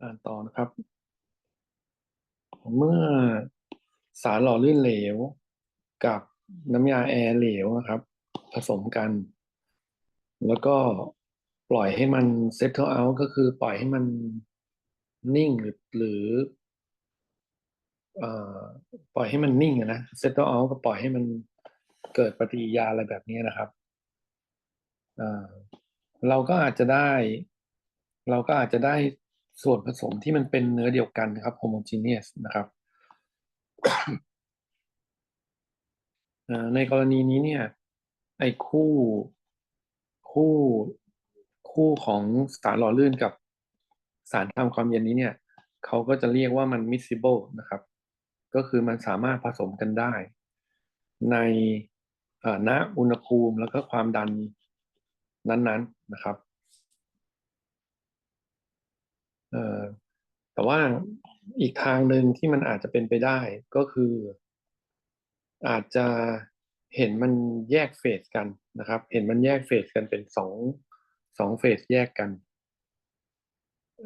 อ่านต่อนะครับ เมื่อสารหล่อลื่นเหลวกับน้ำยาแอร์เหลวนะครับ ผสมกัน แล้วก็ปล่อยให้มัน settle out ก็คือปล่อยให้มันนิ่งหรือหรือปล่อยให้มันนิ่งอะนะ settle out ก็ปล่อยให้มันเกิดปฏิกิริยาอะไรแบบนี้นะครับเราก็อาจจะได้ เราก็อาจจะได้ ส่วนผสมที่มันเป็นเนื้อเดียวกันนะครับ homogeneous นะครับในกรณีนี้เนี่ย ไอ้คู่คู่คู่ของสารหล่อลื่นกับสารทำความเย็นนี้เนี่ย เขาก็จะเรียกว่ามัน miscible นะครับ ก็คือมันสามารถผสมกันได้ ในเอ่อณอุณหภูมิแล้วก็ความดันนั้นๆนะครับ เอ่อ แต่ว่าอีกทางหนึ่งที่มันอาจจะเป็นไปได้ก็คือ อาจจะเห็นมันแยกเฟสกันนะครับ เห็นมันแยกเฟสกันเป็นสองสองเฟสแยกกัน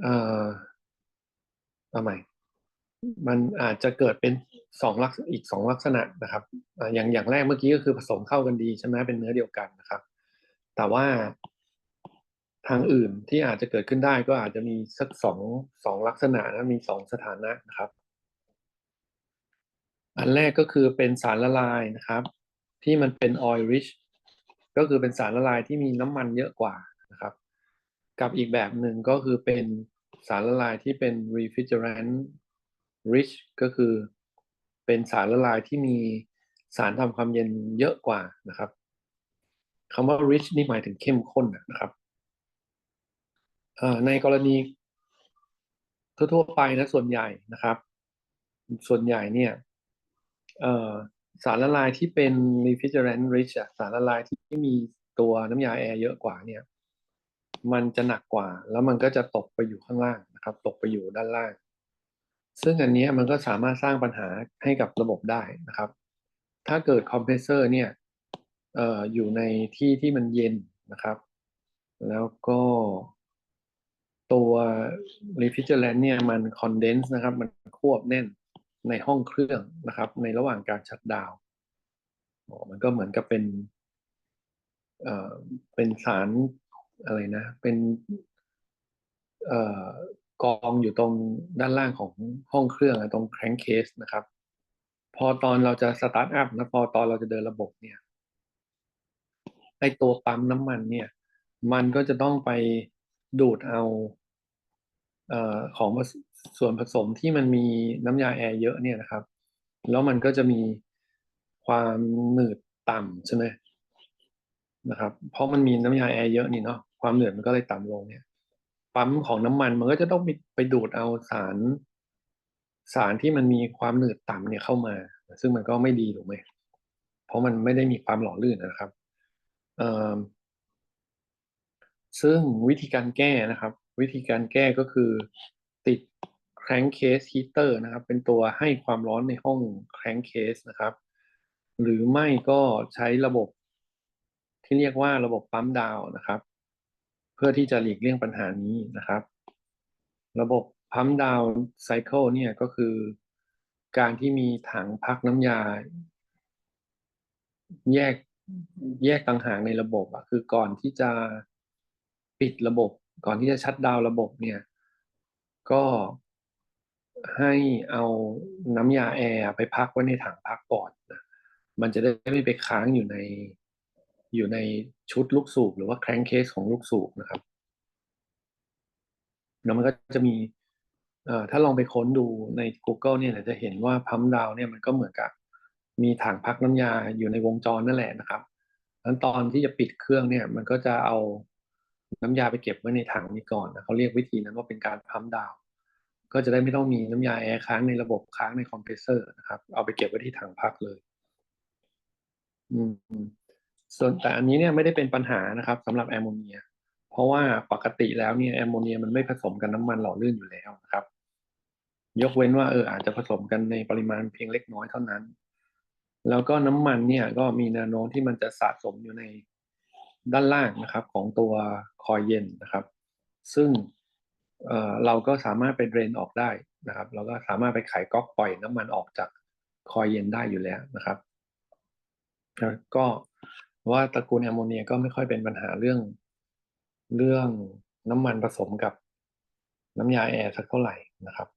เอ่อเอาใหม่มันอาจจะเกิดเป็นสองลักษอีกสองลักษณะนะครับอย่างอย่างแรกเมื่อกี้ก็คือผสมเข้ากันดีใช่ไหมเป็นเนื้อเดียวกันนะครับ แต่ว่า ทางอื่นที่อาจจะเกิดขึ้นได้ก็อาจจะมีสักสองสองลักษณะนะมีสองสถานะนะครับ อันแรกก็คือเป็นสารละลายนะครับ ที่มันเป็น oil rich ก็คือเป็นสารละลายที่มีน้ำมันเยอะกว่านะครับ กับอีกแบบหนึ่งก็คือเป็นสารละลายที่เป็น refrigerant rich ก็คือเป็นสารละลายที่มีสารทำความเย็นเยอะกว่านะครับคำว่า rich นี่หมายถึงเข้มข้นนะครับ ในกรณีทั่วๆไปนะส่วนใหญ่นะครับ ส่วนใหญ่เนี่ยสารละลายที่เป็น refrigerant rich สารละลายที่มีตัวน้ำยาแอร์เยอะกว่าเนี่ย มันจะหนักกว่า แล้วมันก็จะตกไปอยู่ข้างล่างนะครับ ตกไปอยู่ด้านล่าง ซึ่งอันนี้มันก็สามารถสร้างปัญหาให้กับระบบได้นะครับ ถ้าเกิดคอมเพรสเซอร์เนี่ยอออยู่ในที่ที่มันเย็นนะครับ แล้วก็ ตัว refrigerant เนี่ย มัน condense นะครับ มันควบแน่นในห้องเครื่องนะครับ ในระหว่างการชัดดาวมันก็เหมือนกับเป็นเอ่อเป็นสารอะไรนะ เป็นเอ่อกองอยู่ตรงด้านล่างของห้องเครื่องอะตรงแครงเคสนะครับ พอตอนเราจะสตาร์ทอัพนะพอตอนเราจะเดินระบบเนี่ยไอตัวปั๊มน้ำมันเนี่ย มันก็จะต้องไปดูดเอา ของส่วนผสมที่มันมีน้ำยาแอร์เยอะเนี่ยนะครับ แล้วมันก็จะมีความหนืดต่ำใช่ไหมนะครับ เพราะมันมีน้ำยาแอร์เยอะนี่เนาะความเหนืดมันก็เลยต่ำลงเนี่ย ปั๊มของน้ำมันมันก็จะต้องไปไปดูดเอาสาร สารที่มันมีความหนืดต่ำเนี่ยเข้ามา ซึ่งมันก็ไม่ดีถูกไหมเพราะมันไม่ได้มีความหล่อลื่นนะครับซึ่งวิธีการแก้นะครับ วิธีการแก้ก็คือติด crankcase heater นะครับ เป็นตัวให้ความร้อนในห้อง crankcase นะครับ หรือไม่ก็ใช้ระบบที่เรียกว่าระบบปั๊มดาวนะครับ เพื่อที่จะหลีกเลี่ยงปัญหานี้นะครับ ระบบปั๊มดาวไซเคิลเนี่ยก็คือการที่มีถังพักน้ำยา แยกแยกต่างหากในระบบอะคือก่อนที่จะปิดระบบ ก่อนที่จะชัดดาวระบบเนี่ย ก็ให้เอาน้ำยาแอร์ไปพักไว้ในถังพักก่อนนะมันจะได้ไม่ไปค้างอยู่ในอยู่ในชุดลูกสูบหรือว่าแครงเคสของลูกสูบนะครับแล้วมันก็จะมีถ้าลองไปค้นดูใน Google เนี่ยจะเห็นว่าพัมดาวเนี่ยมันก็เหมือนกับมีถังพักน้ำยาอยู่ในวงจรนั่นแหละนะครับแล้วตอนที่จะปิดเครื่องเนี่ย มันก็จะเอา น้ำยาไปเก็บไว้ในถังนี้ก่อนนะเขาเรียกวิธีนั้นว่าเป็นการพัมดาว ก็จะได้ไม่ต้องมีน้ำยาแอร์ค้างในระบบค้างในคอมเพรสเซอร์นะครับเอาไปเก็บไว้ที่ถังพักเลย อืมส่วนแต่อันนี้เนี่ยไม่ได้เป็นปัญหานะครับสำหรับแอมโมเนีย เพราะว่าปกติแล้วเนี่ยแอมโมเนียมันไม่ผสมกับน้ำมันหล่อลื่นอยู่แล้วนะครับ ยกเว้นว่าเอออาจจะผสมกันในปริมาณเพียงเล็กน้อยเท่านั้น แล้วก็น้ำมันเนี่ยก็มีแนวโน้มที่มันจะสะสมอยู่ใน ด้านล่างนะครับของตัวคอยเย็นนะครับ ซึ่งเเราก็สามารถไปเดรนออกได้นะครับ เราก็สามารถไปไขก๊อกปล่อยน้ำมันออกจากคอยเย็นได้อยู่แล้วนะครับแล้วก็ว่าตระกูลแอมโมเนียก็ไม่ค่อยเป็นปัญหาเรื่องเรื่องน้ำมันผสมกับน้ำยาแอร์สักเท่าไหร่นะครับ